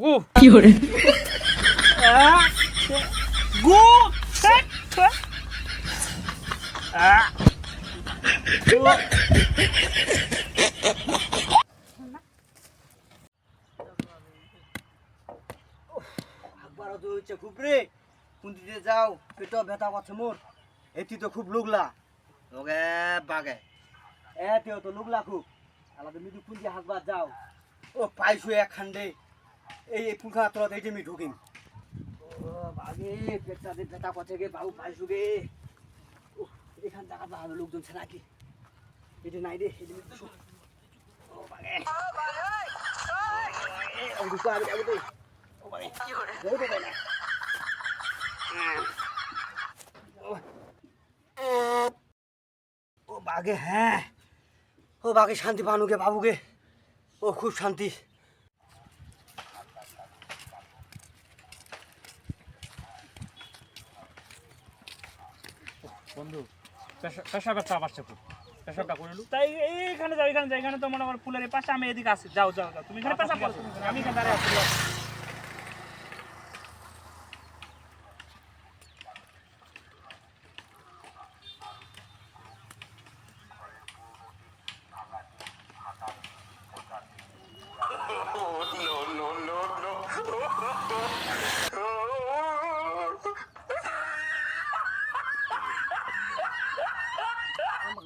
গু কি hore গু। খুব রে কুন্দিতে যাও পেট ব্যথা করছে মোর। এটি তো খুব লুগলা ওকে বাগে। এতেও তো লুগলা। খুব আলাদা মিদু পুঞ্জি হাকবার যাও। ও পাইছু এক খান্ডে এই পুলখা তলত এই যে মি ঢুকিম। ও বাগে পেটটা দিয়ে ব্যথা করছে গে বাবু পাইছু গে এখান লোকজন ছে নাকি এটি নাই রে এটি। ও বাগে। ও দুটো আগে আগে ও বাগে। যাই তো না। ও বাগে হ্যাঁ। ও বাগে শান্তি পানুকে বাবুকে। ও, খুব শান্তি। বন্ধু, পেশা- ব্যথা বাড়ছে খুব। পেশাবটা করে তাই এইখানে যাও এখানে যাও। এখানে তো মনে আমার ফুলের পাশে আমি এদিকে আসি যাও যাও যাও। তুমি এখানে পেশা করো আমি এখানে দাঁড়িয়ে আছি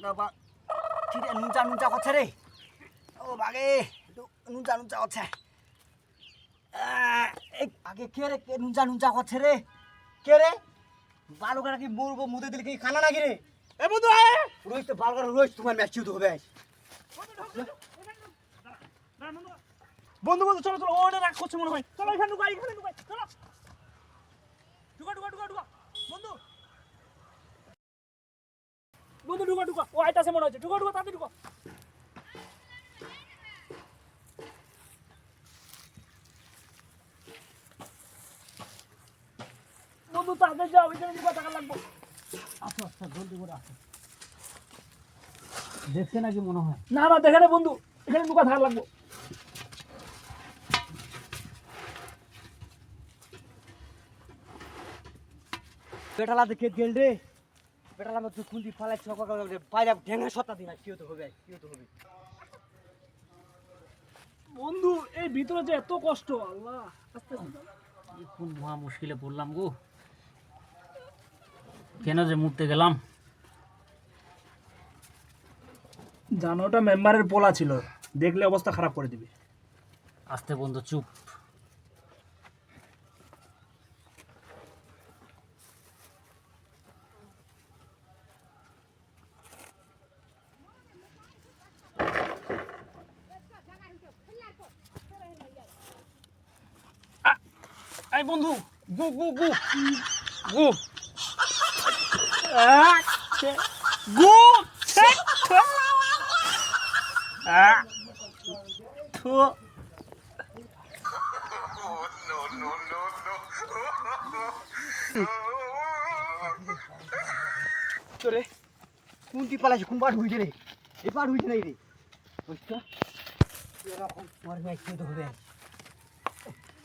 যাও। ঠিক আছে নুনচা নুনচা করছে রে ও বাগে একটু নুনচা নুনচা করছে আগে কে রে কে নুনচা নুনচা করছে রে কে রে বালুকা নাকি মরবো মুদে দিলে কি খানা নাকি রে এ বন্ধু আয় রোজ তো বালুকা রোজ তোমার ম্যাচ চিউতে হবে বন্ধু বন্ধু চলো চলো ওটা রাগ করছে মনে হয় চলো এখানে ঢুকা এখানে ঢুকা চলো ঢুকা ঢুকা ঢুকা ঢুকা বন্ধু বন্ধু ঢুকা ঢুকা। ও আইতাছে মনে হচ্ছে। ঢুকা ঢুকা তাড়াতাড়ি ঢুকা। বন্ধু তাড়াতাড়ি যাও এখানে ঢুকা টাকা লাগবে। আসো আসো জলদি করে আসো। দেখছে নাকি মনে হয়? না না দেখে বন্ধু। এখানে ঢুকা থাকা লাগবে। পেটালা দেখে গেল রে। ফালাই চকা বাইরে ঢেঙে সত্তা দিনা হতে হবে হতে হবে? বন্ধু এই ভিতরে যে এত কষ্ট আল্লাহ আস্তে আস্তে। কোন মহা মুশকিলে পড়লাম গো। কেন যে মুততে গেলাম? জানো ওটা মেম্বারের পোলা ছিল। দেখলে অবস্থা খারাপ করে দিবে। আস্তে বন্ধু চুপ। এই বন্ধু গু গু গু গু গু ছে, ছে। আ, থু। তোরে কুন্তি পালাইছে কোন পাট হইছে রে এই পাট হইছে নাই রে বুঝছ এরকম তোমার ম্যাচ কি হতে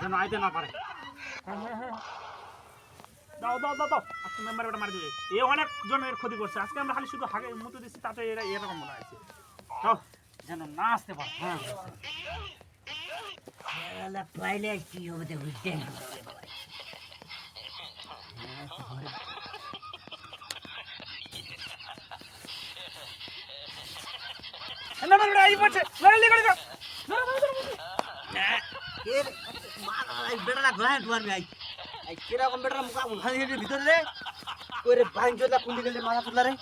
যেন আইতে না পারে। হ্যাঁ, হ্যাঁ, হ্যাঁ। দাও দাও দাও দাও। আজকে মেম্বার বেটা মারা দিবে। এ অনেক জনের ক্ষতি করছে। আজকে আমরা খালি শুধু হাগে মুতে দিচ্ছি তাতে এরা এরকম মনে হয়েছে। দাও যেন না আসতে পারে। হ্যাঁ পাইলে কি হবে বুঝতে লেগে গেল বেটা ঘোড়ায় তোমার ভাই এই কীরকম বেটা মুখা উঠানি হেঁটে ভিতরে রে? ওই রে বাইন চোদা কুন্দি গেলে মাথা তুললা রে।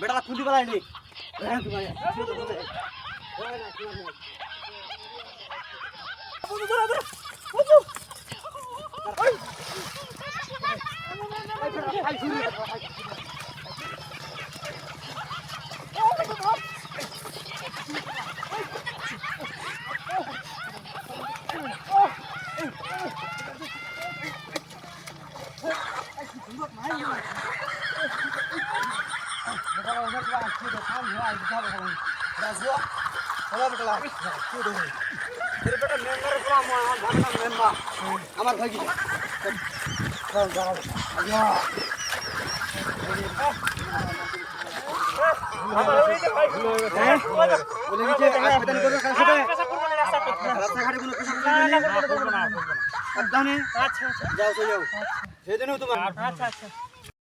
বেটা কুন্দি বেলায় রে হ্যাঁ তোমার ধরো বন্ধু ওই আমার রাস্তাঘাটে কোনো কিছু না, করব না, করব। সাবধানে আচ্ছা আচ্ছা। যাও তো যাও সেদিনও তোমার আচ্ছা আচ্ছা।